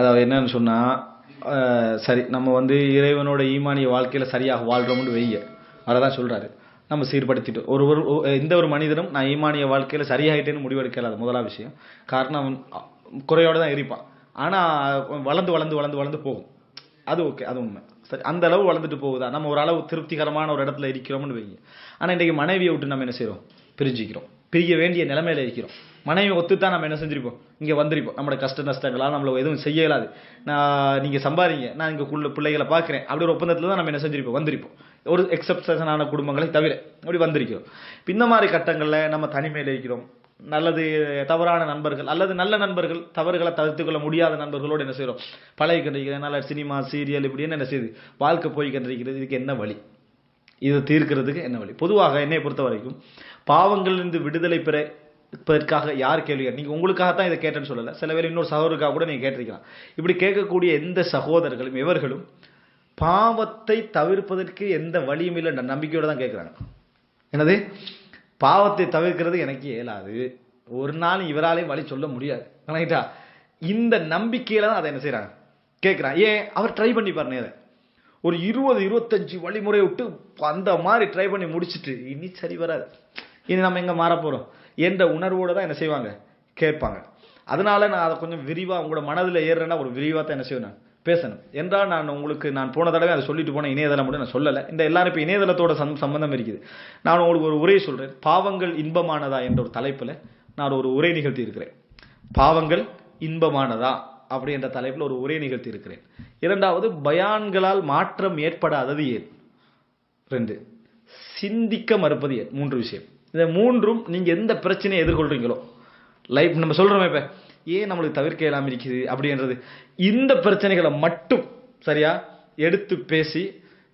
அதாவது என்னன்னு சொன்னால் சரி நம்ம வந்து இறைவனோட ஈமானிய வாழ்க்கையில் சரியாக வாழ்கிறோம்னு வெய்ய தான் சொல்கிறாரு நம்ம சீர்படுத்திட்டு ஒரு ஒரு எந்த ஒரு மனிதனும் நான் ஈமானிய வாழ்க்கையில் சரியாகிட்டேன்னு முடிவெடுக்கல. அது விஷயம். காரணம் அவன் குறையோடு தான் இருப்பான். ஆனால் வளர்ந்து வளர்ந்து வளர்ந்து வளர்ந்து போகும். அது ஓகே அது உண்மை. சரி அந்த அளவு வளர்ந்துட்டு போகுதா? நம்ம ஒரு அளவு திருப்திகரமான ஒரு இடத்துல இருக்கிறோம்னு வைங்க. ஆனால் இன்றைக்கு மனைவியை விட்டு நம்ம என்ன செய்கிறோம் பிரிஞ்சிக்கிறோம். பிரிய வேண்டிய நிலைமையில இருக்கிறோம். மனைவி ஒத்துத்தான் நம்ம என்ன செஞ்சிருப்போம்? இங்கே வந்திருப்போம். நம்மளோட கஷ்ட நஷ்டங்களாக நம்மள எதுவும் செய்யலாது. நான் நீங்கள் சம்பாதிங்க. நான் இங்கே குள்ள பிள்ளைகளை பார்க்குறேன். அப்படி ஒரு ஒப்பந்தத்தில் தான் நம்ம என்ன செஞ்சிருப்போம்? வந்திருப்போம். ஒரு எக்ஸப்ஷனான குடும்பங்களை தவிர அப்படி வந்திருக்கிறோம். இந்த மாதிரி கட்டங்களில் நம்ம தனிமையில் இருக்கிறோம். நல்லது தவறான நண்பர்கள் அல்லது நல்ல நண்பர்கள் தவறுகளை தவிர்த்து கொள்ள முடியாத நண்பர்களோடு என்ன செய்கிறோம் பழகி கொண்டிருக்கிறது. நல்ல சினிமா சீரியல் இப்படின்னு என்ன செய்யுது வாழ்க்கை போய் கண்டிருக்கிறது. இதுக்கு என்ன வழி? இதை தீர்க்கிறதுக்கு என்ன வழி? பொதுவாக என்னை பொறுத்த வரைக்கும் பாவங்களிலிருந்து விடுதலை பெற பெறற்காக யார் கேள்வி நீங்கள் உங்களுக்காக தான் இதை கேட்டேன்னு சொல்லலை. சில பேர் இன்னொரு சகோதருக்காக கூட நீங்கள் கேட்டிருக்கலாம். இப்படி கேட்கக்கூடிய எந்த சகோதரர்களும் இவர்களும் பாவத்தை தவிர்ப்பதற்கு எந்த வழியும் இல்லை நம்பிக்கையோடு தான் கேட்குறாங்க. என்னது? பாவத்தை தவிர்க்கிறது எனக்கு இயலாது. ஒரு நாள் இவராலையும் வழி சொல்ல முடியாது. கரெக்டா இந்த நம்பிக்கையில தான் அதை என்ன செய்கிறாங்க கேட்குறான் ஏன்? அவர் ட்ரை பண்ணி பாருங்க அதை ஒரு இருபது இருபத்தஞ்சு வழிமுறை விட்டு அந்த மாதிரி ட்ரை பண்ணி முடிச்சிட்டு இனி சரி வராது. இனி நம்ம எங்கே மாற போகிறோம் என்ற உணர்வோடு தான் என்ன செய்வாங்க? கேட்பாங்க. அதனால நான் அதை கொஞ்சம் விரிவாக உங்களோட மனதில் ஏறுறேன்னா ஒரு விரிவாக தான் என்ன செய்வேன் நான்? பேசணும். என்றால் நான் உங்களுக்கு நான் போன தடவை அதை சொல்லிட்டு போன இணையதளம் மட்டும் நான் சொல்லலை. இந்த எல்லாரும் இப்போ இணையதளத்தோட சம் சம்பந்தம் இருக்குது. நான் உங்களுக்கு ஒரு உரை சொல்கிறேன் பாவங்கள் இன்பமானதா என்ற ஒரு தலைப்பில் நான் ஒரு உரை நிகழ்த்தி இருக்கிறேன். பாவங்கள் இன்பமானதா அப்படி என்ற தலைப்பில் ஒரு உரை நிகழ்த்தி இருக்கிறேன். இரண்டாவது பயான்களால் மாற்றம் ஏற்படாதது ஏன்? ரெண்டு சிந்திக்க மறுப்பது ஏன்? மூன்று விஷயம். இந்த மூன்றும் நீங்கள் எந்த பிரச்சனையை எதிர்கொள்கிறீங்களோ லைஃப் நம்ம சொல்கிறோமே இப்போ ஏன் நம்மளுக்கு தவிர்க்க இல்லாமல் இருக்குது அப்படின்றது. இந்த பிரச்சனைகளை மட்டும் சரியா எடுத்து பேசி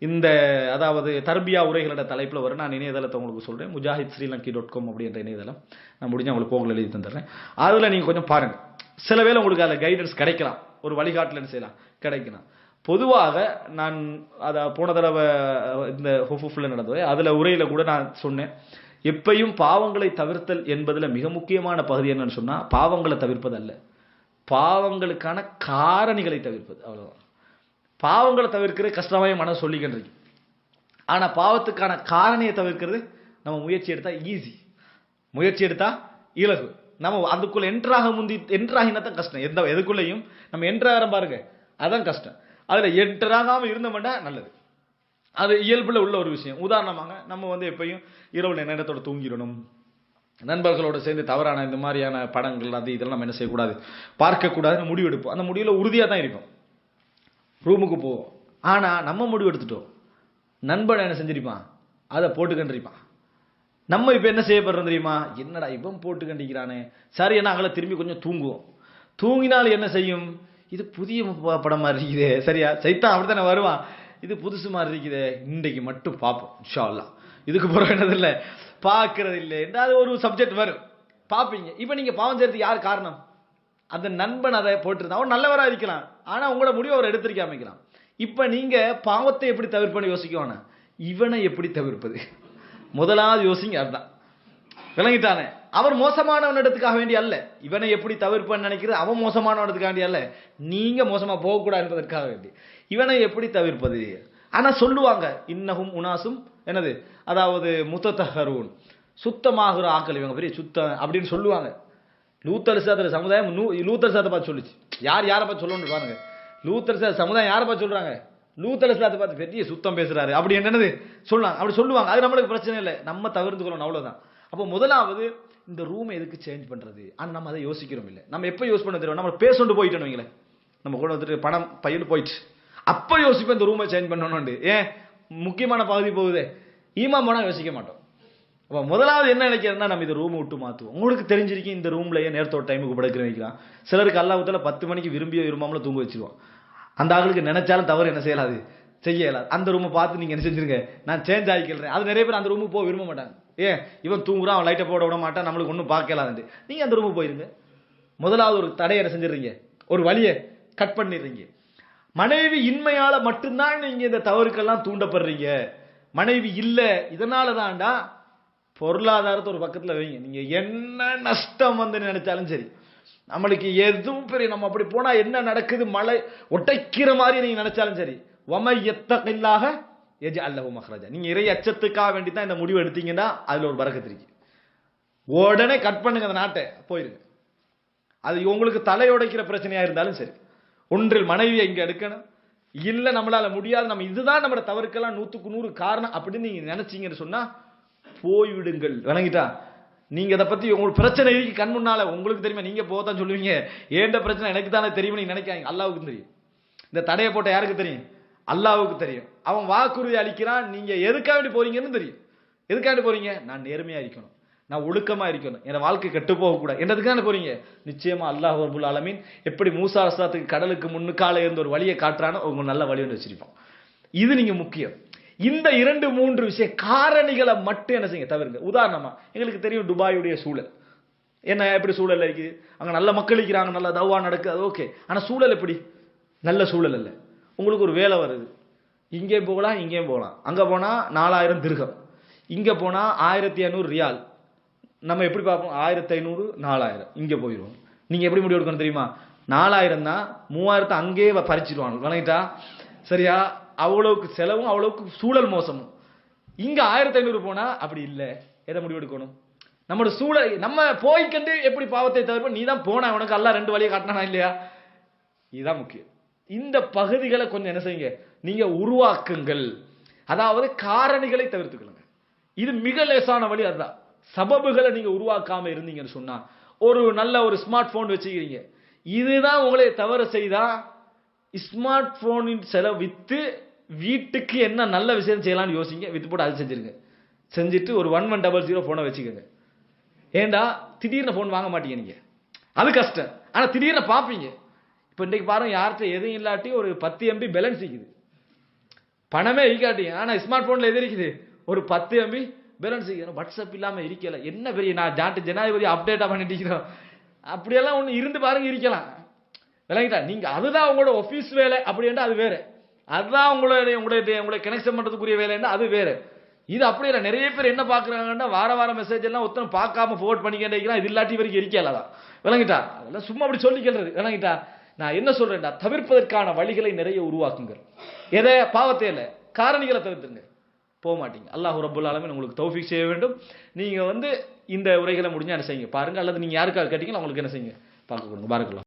இந்த அதாவது தர்பியா உரைகளோட தலைப்பில் வரும் நான் இணையதளத்தை உங்களுக்கு சொல்கிறேன் முஜாஹித் ஸ்ரீலங்கி டாட் காம் அப்படின்ற இணையதளம். நான் முடிஞ்ச உங்களுக்கு போகல எழுதி தந்துடுறேன். அதில் நீங்கள் கொஞ்சம் பாருங்கள் சில வேளை உங்களுக்கு அதில் கைடன்ஸ் கிடைக்கலாம். ஒரு வழிகாட்டலன்னு செய்யலாம். கிடைக்கலாம். பொதுவாக நான் அதை போன தடவை இந்த ஹுஃபுஃப்ல நடந்தது. அதில் உரையில் கூட நான் சொன்னேன். எப்பையும் பாவங்களை தவிர்த்தல் என்பதில் மிக முக்கியமான பகுதி என்னன்னு சொன்னால் பாவங்களை தவிர்ப்பது அல்ல பாவங்களுக்கான காரணிகளை தவிர்ப்பது அவ்வளோதான் பாவங்களை தவிர்க்கிறது கஷ்டமாக மனம் சொல்லிக்கின்றது ஆனால் பாவத்துக்கான காரணியை தவிர்க்கிறது நம்ம முயற்சி எடுத்தால் ஈஸி முயற்சி எடுத்தால் இலகு. நம்ம அதுக்குள்ளே என்ட்ராக முந்தி என்ட்ராகினா தான் கஷ்டம். எந்த எதுக்குள்ளேயும் நம்ம என்ட்ராகிற பாருங்க அதான் கஷ்டம். அதில் என்ட்ராகாமல் இருந்தோம்னா நல்லது. அது இயல்புல உள்ள ஒரு விஷயம். உதாரணமாக நம்ம வந்து எப்பயும் இரவு நேரத்தோட தூங்கிடணும்? நண்பர்களோட சேர்ந்து தவறான இந்த மாதிரியான படங்கள் அது இதெல்லாம் நம்ம என்ன செய்யக்கூடாது? பார்க்கக்கூடாதுன்னு முடிவு எடுப்போம். அந்த முடிவில் உறுதியாக தான் இருப்போம். ரூமுக்கு போவோம். ஆனால் நம்ம முடிவு எடுத்துட்டோம். நண்பன் என்ன செஞ்சிருப்பான்? அதை போட்டு கண்டிருப்பான் நம்ம இப்போ என்ன செய்யப்படுறோம் தெரியுமா? என்னடா இவன் போட்டு கண்டிக்கிறானே சரி என்ன திரும்பி கொஞ்சம் தூங்குவோம். தூங்கினால் என்ன செய்யும்? இது புதிய படம் மாதிரி இருக்குது. சரியா? சைத்தான் அப்படித்தானே வருவான். இது புதுசு மாதிரி இருக்குது. இன்றைக்கு மட்டும் பார்ப்போம் இன்ஷா அல்லாஹ் இதுக்கு பிறகு என்னதில்லை? பார்க்கறது இல்லை ஏதாவது ஒரு சப்ஜெக்ட் வரும். பார்ப்பீங்க. இப்போ நீங்கள் பாவம் செய்கிறதுக்கு யார் காரணம்? அந்த நண்பன் அதை போட்டிருந்தான். அவன் நல்லவராக இருக்கலாம். ஆனால் உங்களோட முடிவை அவர் எடுத்திருக்க அமைக்கலாம் இப்போ நீங்கள் பாவத்தை எப்படி தவிர்ப்பன்னு யோசிக்கணும் இவனை எப்படி தவிர்ப்பது? முதலாவது யோசிங்க அதுதான். விளங்கிட்டானே? அவர் மோசமானவனிடத்துக்காக வேண்டி அல்ல. இவனை எப்படி தவிர்ப்பன்னு நினைக்கிறது? அவன் மோசமானவனத்துக்காக வேண்டிய அல்ல. நீங்க மோசமா போகக்கூடாது என்பதற்காக வேண்டி. இவனை எப்படி தவிர்ப்பது? ஆனா சொல்லுவாங்க இன்னகும் உனாசும் என்னது? அதாவது முத்தத்தஹரூன் சுத்தமாகிற ஆக்கள் இவங்க பெரிய சுத்தம் அப்படின்னு சொல்லுவாங்க. லூத்தர் சாத்திர சமுதாயம் நூ- லூத்தர் சாத்தை பார்த்து சொல்லுச்சு. யார் யாரை பார்த்து சொல்லணும்னு பாருங்க. லூத்தர் சமுதாயம் யாரை பார்த்து சொல்றாங்க? லூத்தர் சாத்தை பார்த்து பெரிய சுத்தம் பேசுறாரு. அப்படி என்னது? சொல்லலாம். அப்படி சொல்லுவாங்க. அது நம்மளுக்கு பிரச்சனை இல்லை. நம்ம தவிர்த்து கொள்ளணும் அவ்வளவுதான். அப்போ முதலாவது இந்த ரூம் எதுக்கு சேஞ்ச் பண்ணுறது ஆனால் நம்ம அதை யோசிக்கிறோம் இல்லை. நம்ம எப்போ யூஸ் பண்ண தெரியும்? நம்ம பேசொண்டு போயிட்டோம் வைங்களேன். நம்ம கூட வந்துட்டு பணம் பையன் போயிடுச்சு. அப்போ யோசிப்போம் இந்த ரூமை சேஞ்ச் பண்ணணும்னு. ஏன்? முக்கியமான பகுதி போகுதே. ஈமா போனால் யோசிக்க மாட்டோம். அப்போ முதலாவது என்ன நினைக்கிறதுனா நம்ம இந்த ரூம் விட்டு மாற்றுவோம் உங்களுக்கு தெரிஞ்சிருக்கு இந்த ரூம்லயே நேரத்தோட டைமுக்கு படுக்கிற வைக்கலாம். சிலருக்கு அல்லாஹ்வுத்தால பத்து மணிக்கு விரும்பியோ விரும்பாமல தூங்க வச்சிருவோம் அந்த ஆளுக்கு நினைச்சாலும் தவறு என்ன செய்யலாது? செய்யல. அந்த ரூமை பார்த்து நீங்கள் என்ன செஞ்சுருங்க? நான் சேஞ்ச் ஆகிக்கிறேன். அது நிறைய பேர் அந்த ரூமுக்கு போக விரும்ப மாட்டாங்க. ஏன்? இவன் தூங்குறான் அவன் லைட்டை போட விட மாட்டான் நம்மளுக்கு ஒன்றும் பார்க்கலாது நீங்கள் அந்த ரூமுக்கு போயிருங்க. முதலாவது ஒரு தடையை என்ன செஞ்சிடுறீங்க? ஒரு வழியை கட் பண்ணிடுறீங்க. மனைவி இன்மையால் மட்டும்தான் நீங்கள் இந்த தவறுக்கெல்லாம் தூண்டப்படுறீங்க. மனைவி இல்லை இதனால தான்டா பொருளாதாரத்தை ஒரு பக்கத்தில் வைங்க. நீங்கள் என்ன நஷ்டம் வந்து நினைச்சாலும் சரி. நம்மளுக்கு எதுவும் பெரிய நம்ம அப்படி போனால் என்ன நடக்குது? மழை ஒட்டைக்கிற மாதிரி நீங்கள் நினைச்சாலும் சரி. வம எத்தகில்லாக எஜ அல்லஹு மஹ்ராஜா. நீங்கள் இறை அச்சத்துக்காக வேண்டி தான் இந்த முடிவு எடுத்தீங்கன்னா அதில் ஒரு பறக்கத்து இருக்கு. உடனே கட் பண்ணுங்க அந்த நாட்டை போயிருங்க. அது உங்களுக்கு தலையுடைக்கிற பிரச்சனையாக இருந்தாலும் சரி. ஒன்றில் மனைவியை இங்கே எடுக்கணும். இல்லை நம்மளால் முடியாது நம்ம இதுதான் நம்மளை தவறுக்கெல்லாம் நூற்றுக்கு நூறு காரணம் அப்படின்னு நீங்கள் நினச்சிங்கன்னு சொன்னால் போய்விடுங்கள். விளங்கிட்டா நீங்கள் அதை பற்றி உங்களுக்கு பிரச்சனை இருக்கு கண் முன்னால. உங்களுக்கு தெரியுமா? நீங்கள் போதான் சொல்லுவீங்க. ஏண்ட பிரச்சனை? எனக்கு தானே தெரியும் நீங்கள் நினைக்காங்க அல்லாவுக்கு தெரியும். இந்த தடையை போட்ட யாருக்கு தெரியும்? அல்லாவுக்கு தெரியும். அவன் வாக்குறுதி அளிக்கிறான் நீங்க எதுக்காக வேண்டி போறீங்கன்னு தெரியும். எதுக்காண்டி போறீங்க? நான் நேர்மையா இருக்கணும். நான் ஒழுக்கமா இருக்கணும். என் வாழ்க்கை கெட்டு போகக்கூடாது. என்னதுக்கான போறீங்க? நிச்சயமா அல்லாஹ் ரபுல் ஆலமீன் எப்படி மூசா அஸ்லாத்துக்கு கடலுக்கு முன்னுக்கால இருந்த ஒரு வழியை காட்டுறானோ உங்க நல்ல வழி ஒன்று வச்சிருப்போம் இது நீங்க முக்கியம். இந்த இரண்டு மூன்று விஷய காரணிகளை மட்டும் என்ன செய்யுங்க? தவிர்ங்க. உதாரணமா எங்களுக்கு தெரியும் துபாயுடைய சூழல். என்ன எப்படி சூழல் இருக்குது? அங்கே நல்ல மக்கள் இருக்கிறாங்க நல்ல தவா நடக்குது அது ஓகே ஆனால் சூழல் எப்படி? நல்ல சூழல் இல்லை உங்களுக்கு ஒரு வேலை வருது. இங்கேயும் போகலாம் இங்கேயும் போகலாம். அங்கே போனால் நாலாயிரம் திருகம். இங்கே போனால் ஆயிரத்தி ஐநூறு ரியால். நம்ம எப்படி பார்ப்போம்? ஆயிரத்தி ஐநூறு நாலாயிரம். இங்கே போயிடுவோம். நீங்கள் எப்படி முடிவு எடுக்கணும் தெரியுமா? நாலாயிரம் தான் மூவாயிரத்தை அங்கேயே பறிச்சிடுவாங்க வணங்கிட்டா சரியா? அவ்வளோக்கு செலவும் அவ்வளோக்கு சூழல் மோசமும். இங்கே ஆயிரத்தி ஐநூறு போனால் அப்படி இல்லை. எதை முடிவு எடுக்கணும்? நம்மளோட சூழல் நம்ம போய்க்கண்டு எப்படி பாவத்தை தவிர்ப்போம்? நீ தான் போன உனக்கு எல்லாம் ரெண்டு வழியை காட்டினா இல்லையா? இதுதான் முக்கியம். இந்த பகுதிகளை கொஞ்சம் என்ன செய்யுங்க? நீங்க உருவாக்குங்கள். அதாவது காரணிகளை தவிர்த்துக்கலுங்க இது மிக லேசான வழி அதுதான். சபபுகளை நீங்க உருவாக்காம இருந்தீங்கன்னு சொன்னா ஒரு நல்ல ஒரு ஸ்மார்ட் போன் வச்சுக்கிறீங்க. இதுதான் உங்களை தவறு செய்தா ஸ்மார்ட் போனின் செலவு வித்து வீட்டுக்கு என்ன நல்ல விஷயம் செய்யலாம்னு யோசிங்க வித்து போட்டு அது செஞ்சிருங்க. செஞ்சுட்டு ஒரு ஒன் ஒன் டபுள் ஜீரோ போனை வச்சுக்கோங்க. ஏண்டா? திடீர்னு ஃபோன் வாங்க மாட்டீங்க நீங்க. அது கஷ்டம். ஆனா திடீர்னு பாப்பீங்க இப்போ இன்றைக்கு பாருங்க யார்கிட்ட எதுவும் இல்லாட்டி ஒரு பத்து எம்பி பேலன்ஸ் இருக்குது பணமே இருக்காட்டி ஆனால் ஸ்மார்ட் ஃபோனில் எது இருக்குது? ஒரு பத்து எம்பி பேலன்ஸ் இருக்குது வாட்ஸ்அப் இல்லாமல் இருக்கலை. என்ன பெரிய நான் ஜாட்டு ஜனாதிபதி அப்டேட்டாக பண்ணிட்டு இருக்கிறோம். அப்படியெல்லாம் ஒன்று இருந்து பாருங்க இருக்கலாம். விளங்கிட்டா? நீங்கள் அதுதான் உங்களோட ஒஃபீஸ் வேலை அப்படின்னா அது வேறு. அதுதான் உங்களுடைய உங்களுடைய உங்களை கனெக்ஷன் பண்ணுறதுக்குரிய வேலைன்னா அது வேறு. இது அப்படி இல்லை. நிறைய பேர் என்ன பார்க்குறாங்கன்னா வார வாரம் மெசேஜ் எல்லாம் ஒருத்தனை பார்க்காம ஃபோர்ட் பண்ணிக்கிட்டே இருக்கிறான். இது இல்லாட்டி வரைக்கும் இருக்கலாதான் விளங்கிட்டா? அதெல்லாம் சும்மா அப்படி சொல்லிக்கிறது விளங்கிட்டா? நான் என்ன சொல்றேன்டா தவிர்ப்பதற்கான வழிகளை நிறைய உருவாக்குங்கள். எதை? பாவத்தே இல்லை காரணிகளை தவிர்த்துங்க போக மாட்டீங்க அல்லாஹ் ரபுல் ஆலமின் உங்களுக்கு தௌஃபிக் செய்ய வேண்டும். நீங்கள் வந்து இந்த உரைகளை முடிஞ்சால் என்ன செய்யுங்க? பாருங்கள் அல்லது நீங்கள் யாருக்காக கேட்டீங்களோ அவங்களுக்கு என்ன செய்யுங்க? பார்க்க கொடுங்க பாருக்கலாம்